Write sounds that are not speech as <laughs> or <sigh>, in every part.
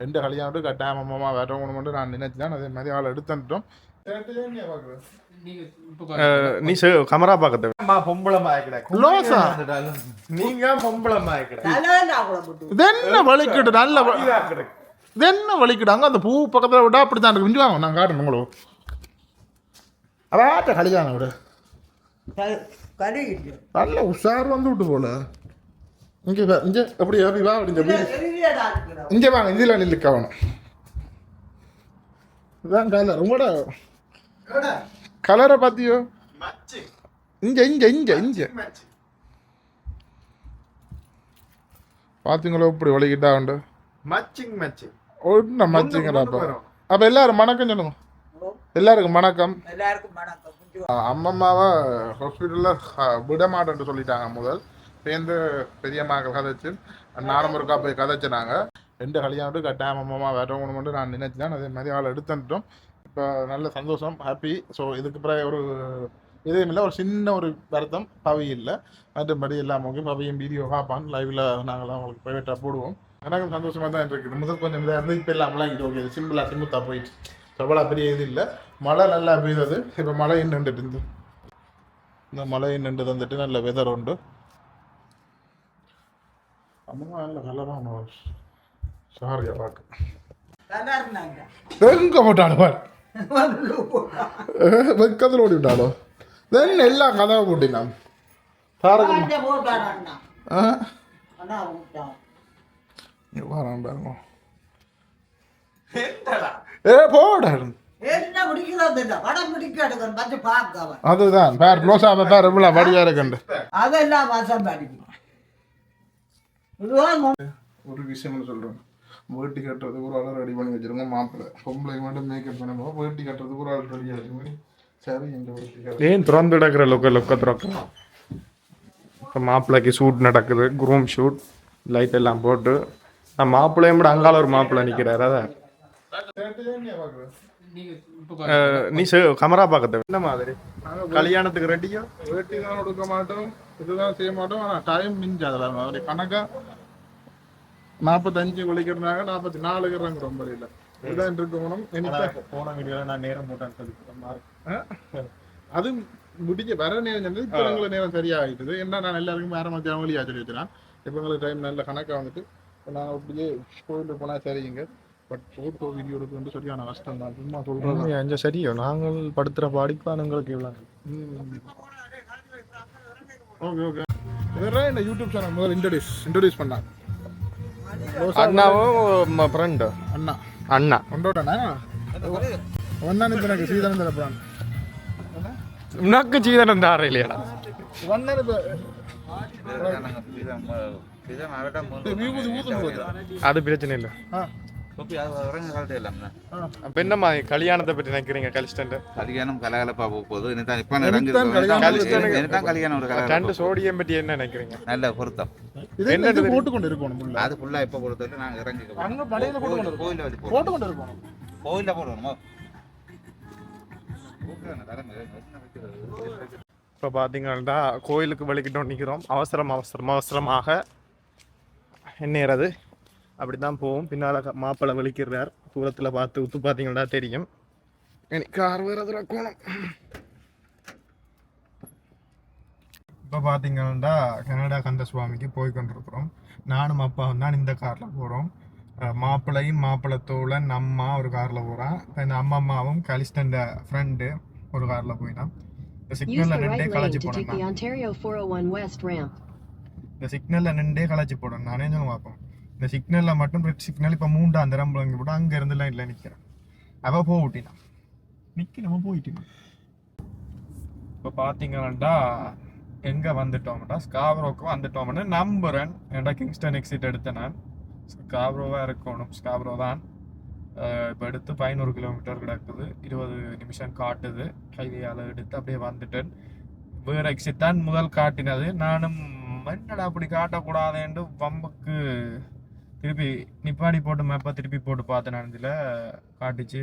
ரெண்டு கல்யாணம் கட்டாயம் அம்மா வரணும்னு நான் நினைச்சேன் அதே மாதிரி ஆள் எடுத்துட்டோம் நீ கமரா லோசா. நீங்க என்ன வலிக்கிட்டு நல்ல என்ன வலிக்கிட்டாங்க அந்த பூ பக்கத்தில் விட்டா அப்படி தான் இருக்கு வாங்க நான் காட்டுறேன் உங்களுக்கு அதாட்ட கல்யாணம் விடு. நல்ல உஷார் வந்து விட்டு போல. இங்கே வா இங்கே எப்படி எப்படி வா அப்படி இங்கே வாங்க இதில் நில்லுக்க வேணும் இதான் கலர் உங்களோட கலரை பார்த்தியோ? இங்கே இங்கே இங்கே இங்கே. பார்த்தீங்களோ இப்படி வலிக்கிட்டா உண்டு மச்சிங் மச்சிங் ஒன்றும் மச்சிங்கிறாப்பா வரும். அப்போ எல்லாரும் வணக்கம் சொல்லுங்க. எல்லாருக்கும் வணக்கம். எல்லாருக்கும் வணக்கம். அம்மம்மாவை ஹாஸ்பிட்டலில் விட மாட்டேன்ட்டு சொல்லிட்டாங்க முதல். சேர்ந்து பெரியம்மாக்கள் கதைச்சு நானும் ஒருக்கா போய் கதைச்சினாங்க. ரெண்டு கல்யாணம் கட்டாயம் ஒன்று மட்டும் நான் நினைச்சேன் அதே மாதிரி ஆள் எடுத்துட்டோம் இப்போ நல்ல சந்தோஷம் ஹாப்பி ஸோ இதுக்கு பிறகு ஒரு இதுவும் இல்லை. ஒரு சின்ன ஒரு வருத்தம். பவி இல்லை. மற்றபடி எல்லாம் ஓகே. பவியும் வீடியோ பார்ப்பான். லைவில் நாங்களாம் அவங்களுக்கு ப்ரைவேட்டாக போடுவோம். எனக்கும் சந்தோஷமாக தான் இருக்குது. முதல் கொஞ்சம் இதாக இருந்து இப்போ எல்லாம் விளங்கிட்டு ஓகே. சிம்பிளாக சிமுத்தாக போயிடுச்சு அவ்வளோ பெரிய இது இல்லை. மழை நல்லா பெய்தது. இப்போ மழை நின்றுட்டு இருந்து. இந்த மழை நின்று தந்துட்டு நல்ல வெதர் உண்டு. அம்மா நல்ல கலராக சாரியா இருந்தாங்க. எங்க போட்டாலும் பாரு. வெக்கத்தில் ஓடி விட்டாலோ தென் எல்லா கதவை போட்டினான். பாருங்க. ஏ போட. அதுதான் பேர் க்ளோஸாக பேர் எவ்வளோ வடிவா இருக்குண்டு அதெல்லாம் வசம் படிக்கும் ஒரு விஷயம் சொல்கிறேன் வேட்டி கட்டுறதுக்கு ஒரு ஆள் ரெடி பண்ணி வச்சிருங்க மாப்பிள்ளை பொம்பளை மட்டும் மேக்கப் பண்ணும்போது வேட்டி கட்டுறதுக்கு ஒரு ஆள் ரெடியாக இருக்கு சரி இந்த வேட்டி கட்டு. ஏன் திறந்து கிடக்கிற லொக்க லொக்க இப்போ மாப்பிள்ளைக்கு ஷூட் நடக்குது குரூம் ஷூட் லைட் எல்லாம் போட்டு. நான் மாப்பிள்ளையும் கூட அங்கால ஒரு மாப்பிள்ளை நிற்கிறாரு அதான் நீ கமரா பார்க்கறது என்ன மாதிரி? கல்யாணத்துக்கு ரெடியா வேட்டி தான் கொடுக்க மாட்டோம். இதுதான் செய்ய மாட்டோம். ஆனால் டைம் மிஞ்சி அதில். அவருடைய கணக்காக நாற்பத்தஞ்சு குளிக்கிறனாங்க நாற்பத்தி நாலு இருக்கிறாங்க இல்லை. இதுதான் இருக்கணும் எனக்கு போன வீடியோவில் நான் நேரம் போட்டேன் அது முடிஞ்ச வர நேரம் இப்போ எங்களுக்கு நேரம் சரியாகிட்டுது என்ன நான் எல்லாருக்கும் வேற மாதிரி அவங்களையா சொல்லி வச்சுறேன். இப்போ எங்களுக்கு டைம் நல்ல கணக்காக வந்துட்டு இப்போ நான் அப்படியே கோயிலுக்கு போனால் சரிங்க. பட் ஃபோட்டோ வீடியோ எடுக்கிறது சரியான கஷ்டம் தான். சும்மா சொல்கிறேன் அஞ்சு சரியோ? நாங்கள் படுத்துகிற பாடிப்பானுங்களுக்கு இவ்வளோ ஓகே ஓகே வேற இந்த யூடியூப் சேனல் முதல்ல இன்ட்ரடியூஸ் இன்ட்ரடியூஸ் பண்ணாங்க அண்ணாவும் ஃப்ரெண்டு அண்ணா அண்ணா கொண்டோட்டண்ணா ஒன்னா இப்போ எனக்கு சீதனம் தரப்பான் உனக்கு சீதனம் தார இல்லையாடா ஒன்னா இப்போ விபூதி ஊத்தும் போது அது பிரச்சனை இல்லை ஆ அப்போ என்னம்மா கல்யாணத்தை பற்றி நினைக்கிறீங்க கலிஸ்டன்ட் கல்யாணம் கலகலப்பா போக போகுது. இனிதான் இப்ப இனிதான் கல்யாணம் ஒரு கலகலப்பா சோடியம் பற்றி என்ன நினைக்கிறீங்க? நல்ல பொருத்தம். இது என்ன போட்டு கொண்டு இருக்கணும் அது ஃபுல்லா இப்ப பொறுத்தவரை நாங்க இறங்கி அங்க படையில போட்டு கொண்டு கோயில வச்சு போடுவோம் போட்டு கொண்டு இருக்கணும். கோயில போடுவோம் இப்போ பார்த்தீங்கன்னா கோயிலுக்கு வலிக்கிட்டோம் நிற்கிறோம் அவசரம் அவசரம் அவசரமாக எண்ணேறது. அப்படி தான் போவோம். பின்னால் மாப்பிள்ளை வலிக்கிறார் தூரத்தில் பார்த்து உத்து பார்த்தீங்கன்னா தெரியும். எனக்கு கார் வேறு கோணம் இப்போ பார்த்தீங்கன்னா கனடா கந்த சுவாமிக்கு போய் கொண்டிருக்கிறோம். நானும் அப்பாவும் தான் இந்த காரில் போகிறோம் மாப்பிள்ளையும் மாப்பிள்ளை தோழன் அம்மா ஒரு காரில் போகிறான் இந்த அம்மா அம்மாவும் கலிஸ்டண்ட ஃப்ரெண்டு ஒரு காரில் போயிட்டான். இந்த Use சிக்னலில் the நின்றே right lane களைச்சி to take the போனேன் Ontario 401 West ramp. இந்த சிக்னலில் நின்றே களைச்சி போடணும் நானே சொல்ல பார்ப்போம். இந்த சிக்னலில் மட்டும் ரெட் சிக்னல் இப்போ மூண்டா அந்த ரம்பு வாங்கி போட்டு அங்கே இருந்து லைனில் நிற்கிறேன் அவள் போக விட்டினான் நிற்க நம்ம போயிட்டு இப்போ பார்த்தீங்கன்னா எங்கே வந்துட்டோம்டா? ஸ்காப்ரோக்கு வந்துட்டோம்னு நம்புகிறேன் ஏன்டா கிங்ஸ்டன் எக்ஸிட் எடுத்தேன் நான். ஸ்காப்ரோவாக இருக்கணும். ஸ்காப்ரோ தான். இப்போ எடுத்து பதினோரு கிலோமீட்டர் கிடக்குது. இருபது நிமிஷம் காட்டுது. கைதியால் எடுத்து அப்படியே வந்துட்டேன். வேறு எக்ஸிட் தான் முதல் காட்டினது. நானும் என்னடா அப்படி காட்டக்கூடாதேன்னு பம்புக்கு திருப்பி நிப்பாடி போட்டு மேப்பை திருப்பி போட்டு பார்த்த நேரத்தில் காட்டிச்சு காட்டிச்சு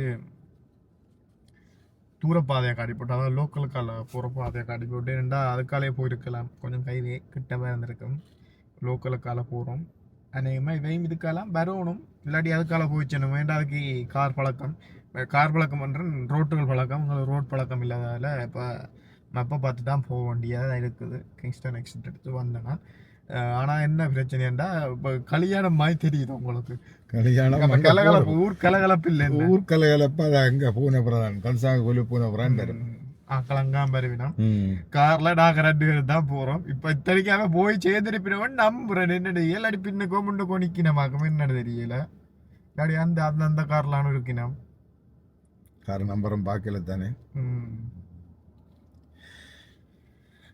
தூரப்பாதையை காட்டி போட்டு அதாவது லோக்கலுக்கால போகிற பாதையை காட்டி போட்டு ரெண்டா அதுக்காலே போயிருக்கலாம். கொஞ்சம் கை கிட்டவே இருந்திருக்கும். லோக்கலுக்கால போகிறோம் அநேகமாக இதையும் இதுக்கெல்லாம் வரணும். இல்லாட்டி அதுக்கால போயிச்சணும் வேண்டாம் அதுக்கு கார் பழக்கம்? கார் பழக்கம் பண்ணுற ரோட்டுகள் பழக்கம். உங்களுக்கு ரோட் பழக்கம் இல்லாததால் இப்போ மப்பை பார்த்து தான் போக வேண்டியதாக இருக்குது. கிங்ஸ்டன் எக்ஸிட் எடுத்து வந்தேன்னா. ஆனால் என்ன பிரச்சனைண்டா இப்போ கல்யாணம் மாதிரி தெரியுது உங்களுக்கு. கல்யாணம் கலகலப்பு. ஊர் கலகலப்பு இல்லை? ஊர் கலகலப்ப அது அங்க பூனபுரம் கன்சாங்க கொல்லு பூனபுரம் வரும் ஆக்கலங்காம வருவினோம் ம். கார்ல நாங்க ரெண்டு பேரும் தான் போறோம். இப்ப இத்தனைக்காக போய் சேர்ந்திருப்பினவன் நம்புறேன். என்னடு இல்லாடி பின்னுக்கோ முன்னுக்கோ நிக்கினமாக்கும் என்னடு தெரியல. இல்லாடி அந்த அந்த அந்த கார்லானும் இருக்கினோம். கார் நம்பரும் பார்க்கல தானே?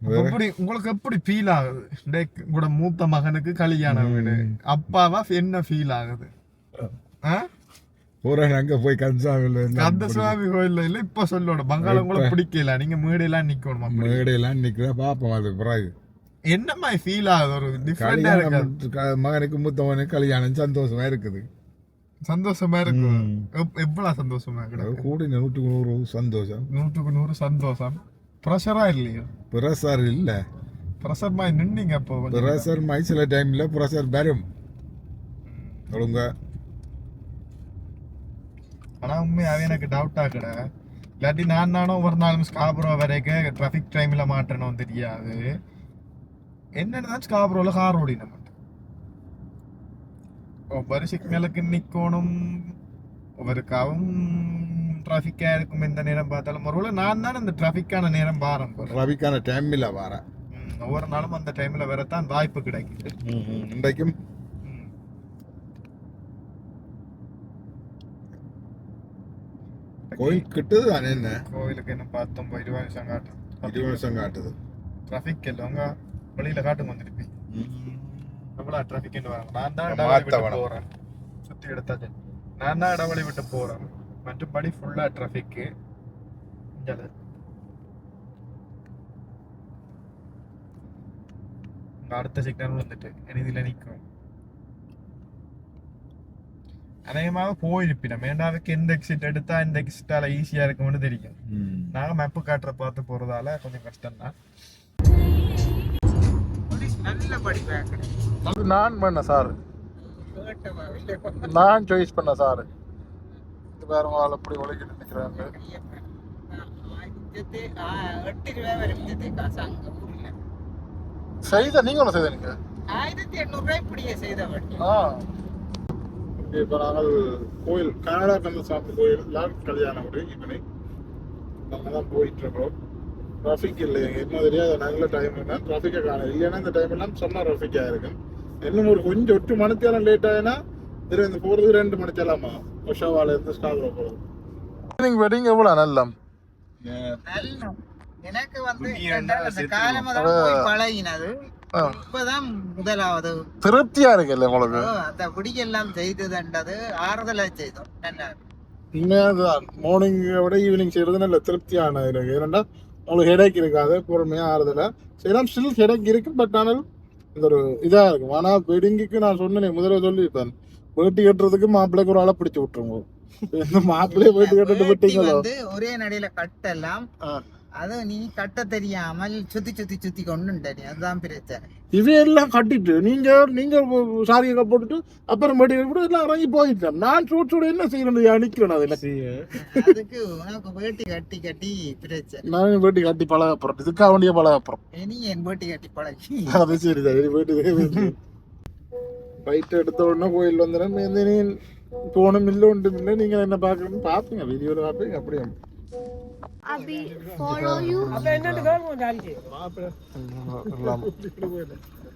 எப்படி உங்களுக்கு எப்படி ஃபீல் ஆகுது? டேய், உங்களோட மூத்த மகனுக்கு கல்யாணம் வீடு. அப்பாவா என்ன ஃபீல் ஆகுது? போறேன் அங்க போய் கன்சாவில் கந்த சுவாமி கோயில்ல இல்ல இப்ப சொல்லோட. பங்காளம் கூட பிடிக்கல. நீங்க மேடையெல்லாம் நிக்கணும். மேடையெல்லாம் நிக்கிற பாப்போம் அது பிறகு. என்ன மாதிரி ஃபீல் ஆகுது? ஒரு டிஃப்ரெண்டா இருக்கு மகனுக்கு மூத்தவனுக்கு கல்யாணம் சந்தோஷமா இருக்குது. சந்தோஷமா இருக்கு எவ்வளவு சந்தோஷமா கிடக்கு? கூடி நூற்றுக்கு நூறு சந்தோஷம். நூற்றுக்கு நூறு சந்தோஷம். ப்ரெஷரா இல்லையோ? பிரஷர் இல்ல. ப்ரெஷர் மாதிரி நின்னீங்க அப்போ கொஞ்சம். பிரஷர் மாதிரி சில டைம்ல பிரஷர் வரும். ஒழுங்கா ஆனா உண்மையாவே எனக்கு டவுட்டா கிட இல்லாட்டி நான் நானும் ஒரு நாளும் ஸ்காப்ரோ வரைக்கும் டிராஃபிக் டைம்ல மாட்டணும் தெரியாது. என்னன்னு தான் ஸ்காப்ரோல கார் ஓடின மாட்டேன் ஒவ்வொரு சிக்னலுக்கு நிக்கணும். ஒவ்வொருக்காவும் டிராஃபிக்கா இருக்கும் எந்த நேரம் பார்த்தாலும். ஒருவேளை நான் தான் அந்த டிராஃபிக்கான நேரம் போறேன் ரவிக்கான டைம்ல வர ம், ஒவ்வொரு நாளும் அந்த டைம்ல வரத்தான் வாய்ப்பு கிடைக்குது. இன்றைக்கும். கோயில் கிட்டது தானே என்ன? கோவிலுக்கு என்ன பார்த்தோம் இருபது நிமிஷம் காட்டும். இருபது வருஷம் காட்டுது. டிராஃபிக் இல்லவங்க வெளியில காட்டுங்க வந்துருப்பி எவ்வளோ டிராஃபிக் வராங்க. நான் தான் இடவழி விட்டு. போறேன். சுத்தி எடுத்தாச்சு. நான் தான் இடவழி விட்டு மற்றபடி ஃபுல்லா டிராஃபிக்கு அடுத்த சிக்னல் வந்துட்டு இறுதியில் நிற்கும் அநேகமாக போயிருப்பினோம் ஏண்டாவுக்கு எந்த எக்ஸிட் எடுத்தா இந்த எக்ஸிட்டால ஈஸியா இருக்கும்னு தெரியும். நாங்க மேப்பு காட்டுற பார்த்து போறதால கொஞ்சம் கஷ்டம் தான். நல்ல படிப்பேன் அது நான் பண்ண சார். நான் சாய்ஸ் பண்ண சார். இது வேற ஆள் அப்படி உழைக்க நிற்கிறாங்க செய்த நீங்க செய்த நீங்க ஆயிரத்தி எண்ணூறு ரூபாய் இப்படியே செய்த ஆ இப்போ நாங்கள் கோயில் கனடா கந்தசாமி கோயில் கல்யாணம் ஒரு ஈவினிங் நாங்கள் தான் போயிட்டு இருக்கிறோம். டிராஃபிக் இல்லை என்ன தெரியாது நல்ல டைம் என்ன டிராஃபிக்கை காண இல்லைன்னா இந்த டைம் எல்லாம் செம்ம டிராஃபிக்காக இருக்கும். இன்னும் ஒரு கொஞ்சம் ஒட்டு மணித்தேரம் லேட் ஆகினா திரும்ப இந்த போகிறது ரெண்டு மணித்தேலாமா ஈவினிங் வெட்டிங் எவ்வளோ நல்லம். நல்ல எனக்கு வந்து பழகினது. ஆ. இப்பதான் முதலாவது. திருப்தியா இருக்குல்ல உங்களுக்கு? அந்த குடியெல்லாம் செய்ததுன்றது ஆறுதலா செய்தோம். உண்மையாதான் மார்னிங்கை விட ஈவினிங் செய்யறது நல்ல திருப்தியான இருக்கு ஏன்னா உங்களுக்கு ஹெடேக் இருக்காது பொறுமையா ஆறுதல செய்யலாம். ஸ்டில் ஹெடேக் இருக்கு பட் ஆனால் இந்த ஒரு இதா இருக்கும் ஆனா வெடிங்குக்கு நான் சொன்னேனே முதல்ல சொல்லியிருப்பேன். வேட்டி கட்டுறதுக்கு மாப்பிள்ளைக்கு ஒரு ஆளை பிடிச்சி விட்டுருங்க. இந்த மாப்பிள்ளைய வேட்டி கட்டிட்டு வேட்டி விட்டீங்களோ? வந்து ஒரே நடையில கட்டலாம். ஆ. அது நீ கட்ட தெரியாமல் சுத்தி சுத்தி சுத்தி கொண்டு நீ. அதுதான் பிரச்சனை. இவையெல்லாம் கட்டிட்டு நீங்க நீங்க சாரியை போட்டுட்டு அப்புறம் வேட்டி கூட எல்லாம் இறங்கி போயிட்டேன். நான் சூட் சூட என்ன செய்யணும் நிக்கிறேன் அதுல. அதுக்கு உனக்கு வேட்டி கட்டி கட்டி பிரச்சனை. நான் வேட்டி கட்டி பழகப்புறம் இதுக்காக வேண்டிய பழகப்புறம் இனி என் வேட்டி கட்டி பழகி. அது சரி சரி. போயிட்டு ஃபைட் எடுத்த உடனே கோயில் வந்துடும் நீ போகணும் இல்லை ஒன்றும் இல்லை நீங்கள் என்ன பார்க்கணும்னு பார்ப்பீங்க வீடியோவில் பார்ப்பீங்க அப்படியே.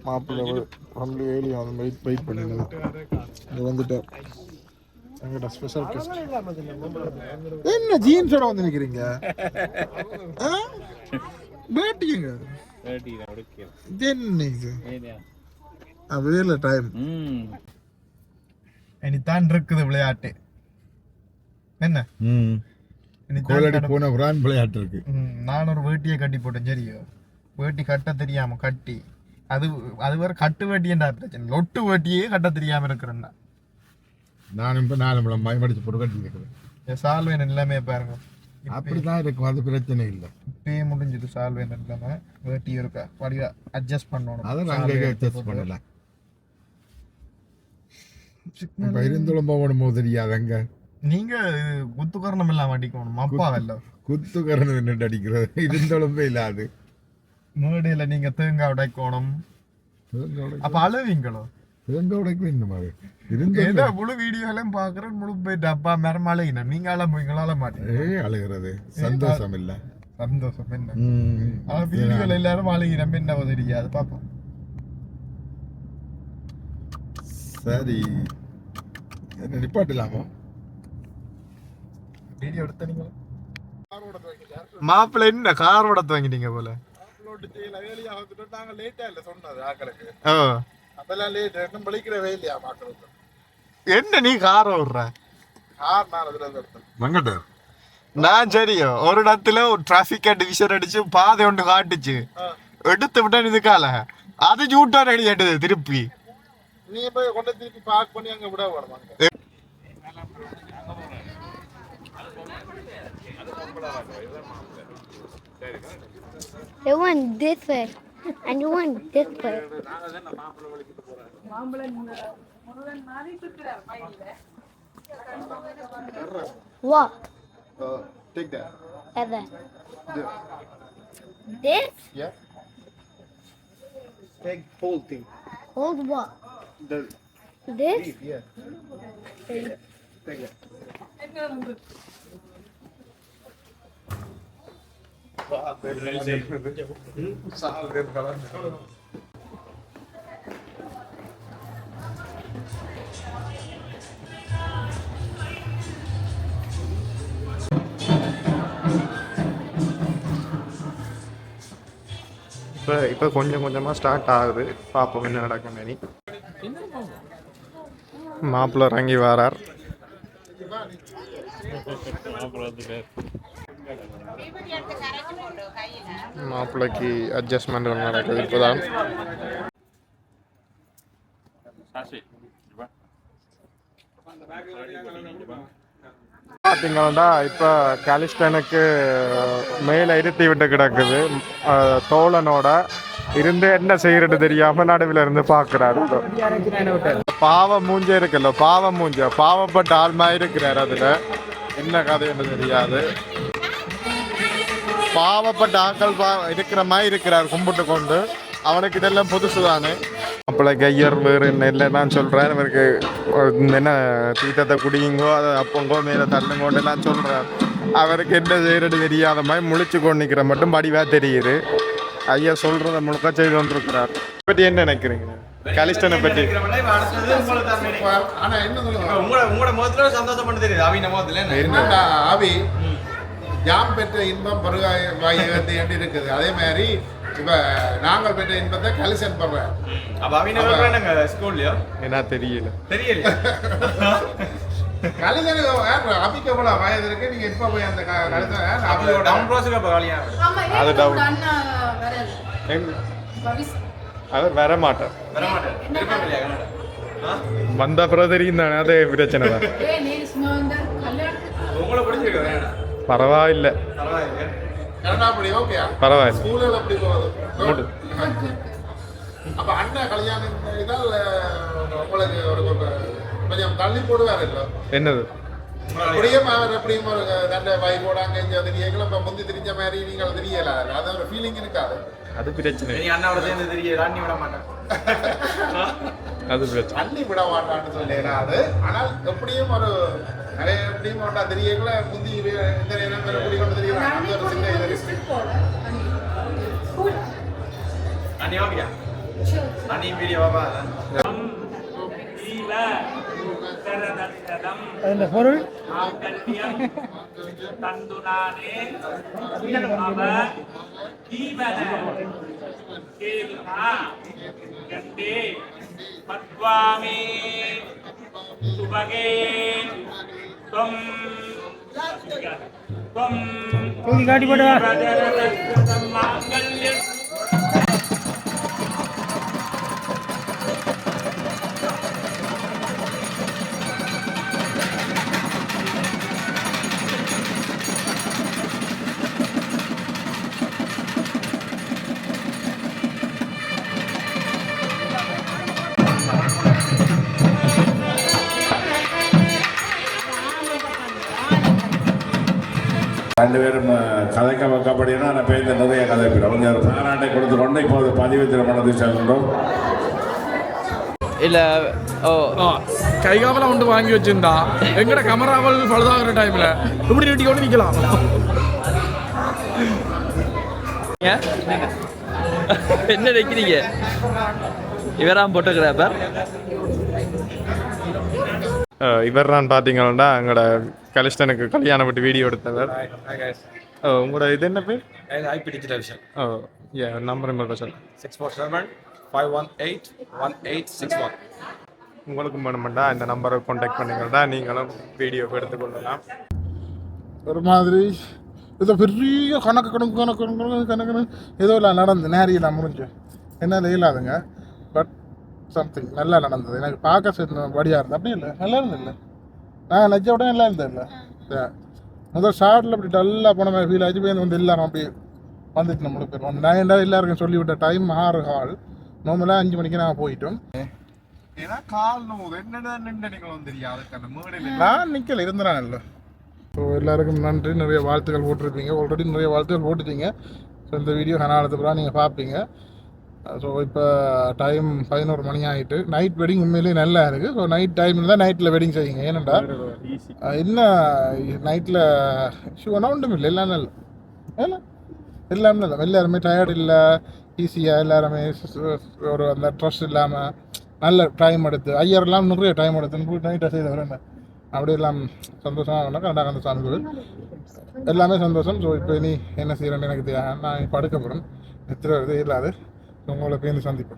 மாப்பிள்ளை ஃபேமிலி ஏலியா வந்து வெயிட் வெயிட் பண்ணிடுது இங்கே வந்துட்டார் எங்கிட்ட ஸ்பெஷல் கெஸ்ட் என்ன ஜீன்ஸோட வந்து நிற்கிறீங்க பேட்டிங்க இது என்ன இது வேலை டைம் இனித்தான் இருக்குது விளையாட்டு. என்ன? கோலடி போன பிரான் விளையாட்டு இருக்கு. நான் ஒரு வேட்டியை கட்டி போட்டேன் சரியோ? வேட்டி கட்ட தெரியாம கட்டி. அது அது வேற கட்டு வேட்டியண்டா பிரச்சனை. லொட்டு வேட்டியே கட்ட தெரியாம இருக்கிறேன்னா. நான் இப்ப நாலு மலம் பயமடிச்சு போட்டு கட்டி இருக்கிறேன் என் சால்வேன் எல்லாமே பாருங்க. அப்படிதான் இருக்கும் அது பிரச்சனை இல்லை. இப்பயே முடிஞ்சது சால்வேன் எல்லாமே வேட்டி இருக்கா? வடிவா அட்ஜஸ்ட் பண்ணணும். அதை எடுத்து அட்ஜஸ்ட். பண்ணலாம். இருந்தோളം போகணுமோ தெரியாதங்க நீங்க குத்துக்கரணம் எல்லாம் அடிக்கணும் அப்பா இல்ல குத்துக்கரணம் நின்று அடிக்கிறது? <laughs> இருந்தோளம்பே இல்லாது மேடையில நீங்க தேங்காய் உடைக்கணும் அப்ப அழுவீங்களோ? இன்னும் அது? ஏதோ இருந்தோட முழு வீடியோலையும் பாக்குறேன் முழு போயிட்டு அப்பா மரமாலையினா நீங்க அழம்புவீங்களா அழ மாட்டீங்க ஏ அழுகிறது. சந்தோஷம் இல்ல. சந்தோஷம் என்ன? வீடியோல எல்லாரும் அழுகிறோம் என்ன தெரியாது பாப்போம். சரி. என்ன நிப்பாட்டலாமா? வீடியோ எடுத்தீங்களா மாப்பிள்ள என்ன? கார் ஓட வாங்கிட்டீங்க போல. வேலையா வந்துட்டு நாங்க லேட்டா இல்ல சொன்னது ஆக்களுக்கு. ஓ. அப்பெல்லாம் லேட் இன்னும் பழிக்கிற வேலையா பாக்குறது என்ன நீ கார் ஓடுற? கார் நான் அதுல நான் சரியோ? ஒரு இடத்துல ஒரு டிராபிக் டிவிஷன் அடிச்சு பாதை ஒன்று காட்டுச்சு. எடுத்து விட்டேன் இதுக்கால. அது ஜூட்டான் அடி கேட்டது திருப்பி. நீ போய் கொண்டு திருப்பி பார்க் பண்ணி அங்க விட வரமாங்க You want this way, and you want this way. What? Take that. Ever. This? Yeah. Take whole thing. Hold what? The This? leaf, yeah. Take that. இப்போ இப்போ கொஞ்சம் கொஞ்சமாக ஸ்டார்ட் ஆகுது பார்ப்போம் என்ன நடக்கும் நீ மாப்பிள்ள இறங்கி வரார். மாப்பிள்ளைக்கு அட்ஜஸ்ட்மெண்ட் நடக்குது இப்போதான். சாசி பார்த்தீங்கன்னா இப்போ கலிஸ்டனுக்கு மேலே இருத்தி விட்டு கிடக்குது. தோழனோட இருந்து என்ன செய்யறது தெரியாம நடுவில் இருந்து பார்க்குறாரு பாவ மூஞ்ச இருக்குல்ல பாவ மூஞ்ச. பாவப்பட்ட ஆள்மா இருக்கிறார் அதுல. என்ன கதைன்னு தெரியாது. பாவப்பட்ட ஆட்கள் பா இருக்கிற மாதிரி இருக்கிறார் கும்பிட்டு கொண்டு. அவனுக்கு இதெல்லாம் புதுசு தானே அப்பள கையர் வேறு என்ன இல்லை நான் சொல்கிறேன் இவருக்கு என்ன தீத்தத்தை குடியுங்கோ அதை அப்பங்கோ மேலே தள்ளுங்கோன்னு எல்லாம் சொல்கிறார் அவருக்கு என்ன செய்யறது தெரியாத மாதிரி முழிச்சு கொண்டு நிற்கிற மட்டும் படிவாக தெரியுது. ஐயா சொல்கிறத முழுக்க செய்து கொண்டிருக்கிறார் பற்றி என்ன நினைக்கிறீங்க? கலிஸ்டனை பற்றி உங்களோட முகத்துல சந்தோஷம் பண்ண தெரியுது. முகத்துல யாம் பெற்ற இன்பம் பருகாய வாயகத்தை என்று இருக்குது அதே மாதிரி இப்ப நாங்கள் பெற்ற இன்பத்தை கலிசன் படுறேன் அப்ப அவின சொல்றாங்க ஸ்கூல்லயோ என்ன தெரியல. தெரியல. கலிசனுக்கு அபிக்கு எவ்வளவு வயது இருக்கு? நீங்க இப்ப போய் அந்த க- கலிசன் அபியோட டவுன் ரோஸுக்கு அப்ப அது டவுன் அவர் வர மாட்டார். வர? வந்த தெரியும் தானே அதே பிரச்சனை தான். பரவாயில்ல. பரவாயில்ல. அப்ப அண்ணன் கல்யாணம் இதால் உங்களுக்கு ஒரு ஒரு கொஞ்சம் தள்ளி போடுவார் இல்லை? என்னது? அப்படியும் அவர் எப்படியும் ஒரு தண்டை வைஃபோட அங்கே இங்கே தெரியல இப்போ முந்தி தெரிஞ்ச மாதிரி நீங்கள் தெரியல. அது ஒரு ஃபீலிங் இருக்காது. அது பிரச்சனை. நீ அண்ணாவோட சேர்ந்து தெரிய ராணி விட மாட்டேன். அது பிரச்சனை. தள்ளி விட மாட்டான்னு அது ஆனால் எப்படியும் ஒரு நிறைய எப்படியும் ஒன்றா தெரியல முந்தி இந்த நேரம் வேற எப்படி கொண்டு தெரியல அந்த ஒரு சின்ன இது. அண்ணி அண்ணி வீடியோ தந்துனானே. அவ கண்டே. पत्वामि सुभगे त्वम् त्वम् गाडी बडा मङ्गल्य கதைக்க வைக்கப்படினா நான் பேருந்து நிறைய கதைப்பிடும் அவங்க பாராட்டை கொடுத்து கொண்டு இப்போது பதிவு திருமணத்தை செல்கின்றோம் இல்ல ஓ. கைகாவலாம் ஒன்று வாங்கி வச்சிருந்தா எங்கட கேமராவல் பழுதாகிற டைம்ல இப்படி நீட்டி கொண்டு நிக்கலாம் என்ன வைக்கிறீங்க? இவராம் போட்டோகிராஃபர் இவர் தான் பார்த்தீங்கன்னா எங்களோட கலிஸ்டனுக்கு கல்யாணம் விட்டு வீடியோ எடுத்தவர். உங்களோட இது என்ன பேர்? ஐபி டிஜிட்டல் விஷன் ஓ ஏ நம்பர் நம்பர் சொல்லு six four seven five one eight one eight six one உங்களுக்கும் வேணுமெண்டா இந்த நம்பரை காண்டாக்ட் பண்ணிங்கன்னா நீங்களும் வீடியோ எடுத்துக்கொள்ளலாம் ஒரு மாதிரி ஏதோ பெரிய கணக்கு கணக்கு கணக்கு கணக்கு கணக்கு ஏதோ இல்லை நடந்து நேரியெல்லாம் முடிஞ்சு. என்னால் இயலாதுங்க. பட் சம்திங் நல்லா நடந்தது. எனக்கு பார்க்க சரி வழியாக இருந்தது அப்படி இல்லை. நல்லா இருந்தது இல்லை. நான் நினச்ச விட நல்லா இருந்தது இல்லை. முதல் ஷார்ட்டில் அப்படி டல்லாக போன மாதிரி ஃபீல் ஆச்சு போய் வந்து எல்லாரும் அப்படி வந்துட்டு நம்மளுக்கு வந்து நான் என்ன எல்லாருக்கும் சொல்லிவிட்ட டைம் ஆறு ஹால் நார்மலாக அஞ்சு மணிக்கு நாங்கள் போயிட்டோம். ஏன்னா கால் மேடையில் நான் நிற்கல இருந்தேன் இல்லை. ஸோ எல்லாருக்கும் நன்றி. நிறைய வாழ்த்துக்கள் போட்டிருப்பீங்க. ஆல்ரெடி நிறைய வாழ்த்துக்கள் போட்டுட்டீங்க. ஸோ இந்த வீடியோ கனாலத்துக்கு நீங்கள் பார்ப்பீங்க. ஸோ இப்போ டைம் பதினோரு மணி ஆகிட்டு நைட் வெட்டிங் உண்மையிலேயே நல்லா இருக்குது ஸோ நைட் டைமில் தான் நைட்டில் வெட்டிங் செய்யுங்க ஏனண்டா என்ன நைட்டில் ஷூ ஒன்றும் இல்லை எல்லாம் நல்ல. இல்லை? எல்லாமே இல்லை எல்லாருமே டயர்ட் இல்லை ஈஸியாக எல்லாருமே ஒரு அந்த ட்ரெஸ் இல்லாமல் நல்ல டைம் எடுத்து ஐயர்லாம் நிறைய டைம் எடுத்து நைட்டாக செய்தவர் என்ன? அப்படியெல்லாம் சந்தோஷமாக வேணா கண்டாக அந்த சாமி கோவில். எல்லாமே சந்தோஷம். ஸோ இப்போ நீ என்ன செய்கிறேன்னு எனக்கு தெரியாது நான் இப்போ படுக்கப்படும் நித்திர வருது இல்லாது. உங்களை பேருந்து சந்திப்பேன்